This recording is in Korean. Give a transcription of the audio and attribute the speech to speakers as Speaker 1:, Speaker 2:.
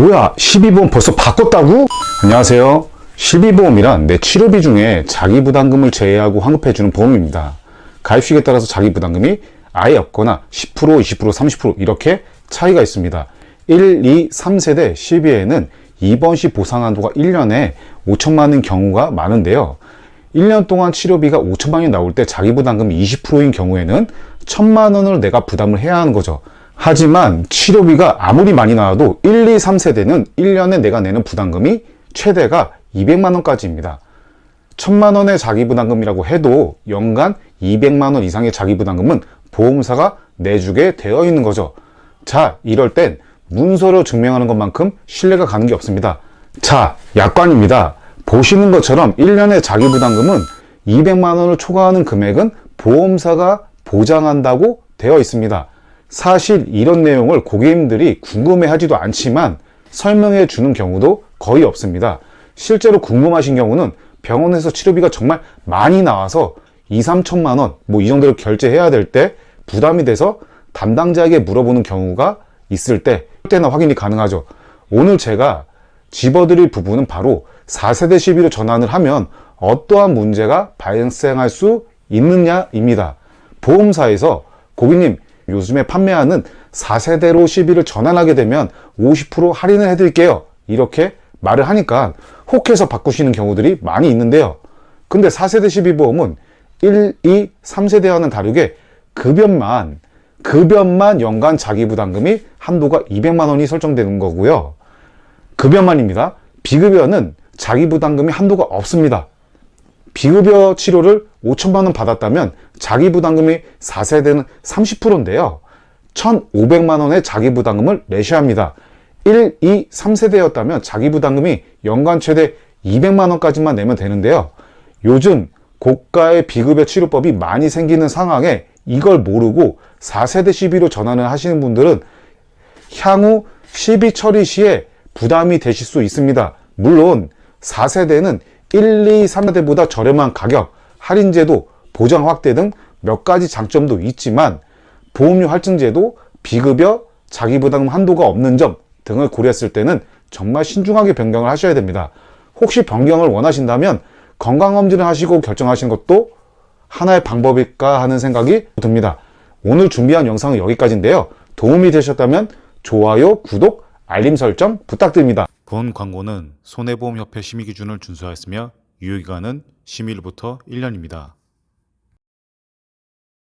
Speaker 1: 뭐야 12보험 벌써 바꿨다고? 안녕하세요 12보험이란 내 치료비 중에 자기부담금을 제외하고 환급해주는 보험입니다 가입식에 따라서 자기부담금이 아예 없거나 10% 20% 30% 이렇게 차이가 있습니다 1, 2, 3세대 12에는 입원 시 보상 한도가 1년에 5천만 원인 경우가 많은데요 1년 동안 치료비가 5천만 원이 나올 때 자기부담금이 20%인 경우에는 1천만 원을 내가 부담을 해야 하는 거죠. 하지만 치료비가 아무리 많이 나와도 1, 2, 3세대는 1년에 내가 내는 부담금이 최대가 200만 원까지입니다. 1000만 원의 자기부담금이라고 해도 연간 200만 원 이상의 자기부담금은 보험사가 내주게 되어 있는 거죠. 자, 이럴 땐 문서로 증명하는 것만큼 신뢰가 가는 게 없습니다. 자, 약관입니다. 보시는 것처럼 1년의 자기부담금은 200만 원을 초과하는 금액은 보험사가 보장한다고 되어 있습니다. 사실 이런 내용을 고객님들이 궁금해 하지도 않지만 설명해 주는 경우도 거의 없습니다. 실제로 궁금하신 경우는 병원에서 치료비가 정말 많이 나와서 2, 3천만 원, 뭐 이 정도를 결제해야 될 때 부담이 돼서 담당자에게 물어보는 경우가 있을 때, 그때나 확인이 가능하죠. 오늘 제가 집어드릴 부분은 바로 4세대 시비로 전환을 하면 어떠한 문제가 발생할 수 있느냐입니다. 보험사에서 고객님 요즘에 판매하는 4세대로 시비를 전환하게 되면 50% 할인을 해드릴게요. 이렇게 말을 하니까 혹해서 바꾸시는 경우들이 많이 있는데요. 근데 4세대 시비보험은 1, 2, 3세대와는 다르게 급여만 급여만 연간 자기부담금이 한도가 200만 원이 설정되는 거고요. 급여만입니다. 비급여는 자기부담금이 한도가 없습니다. 비급여 치료를 5천만 원 받았다면 자기 부담금이 4세대는 30%인데요. 1,500만 원의 자기 부담금을 내셔야 합니다. 1, 2, 3세대였다면 자기 부담금이 연간 최대 200만 원까지만 내면 되는데요. 요즘 고가의 비급여 치료법이 많이 생기는 상황에 이걸 모르고 4세대 시비로 전환을 하시는 분들은 향후 시비 처리 시에 부담이 되실 수 있습니다. 물론 4세대는 1, 2, 3세대보다 저렴한 가격, 할인 제도, 보장 확대 등 몇 가지 장점도 있지만 보험료 할증 제도, 비급여, 자기부담 한도가 없는 점 등을 고려했을 때는 정말 신중하게 변경을 하셔야 됩니다. 혹시 변경을 원하신다면 건강검진을 하시고 결정하시는 것도 하나의 방법일까 하는 생각이 듭니다. 오늘 준비한 영상은 여기까지인데요. 도움이 되셨다면 좋아요, 구독, 알림 설정 부탁드립니다. 본 광고는 손해보험협회 심의 기준을 준수하였으며 유효기간은 심의일부터 1년입니다.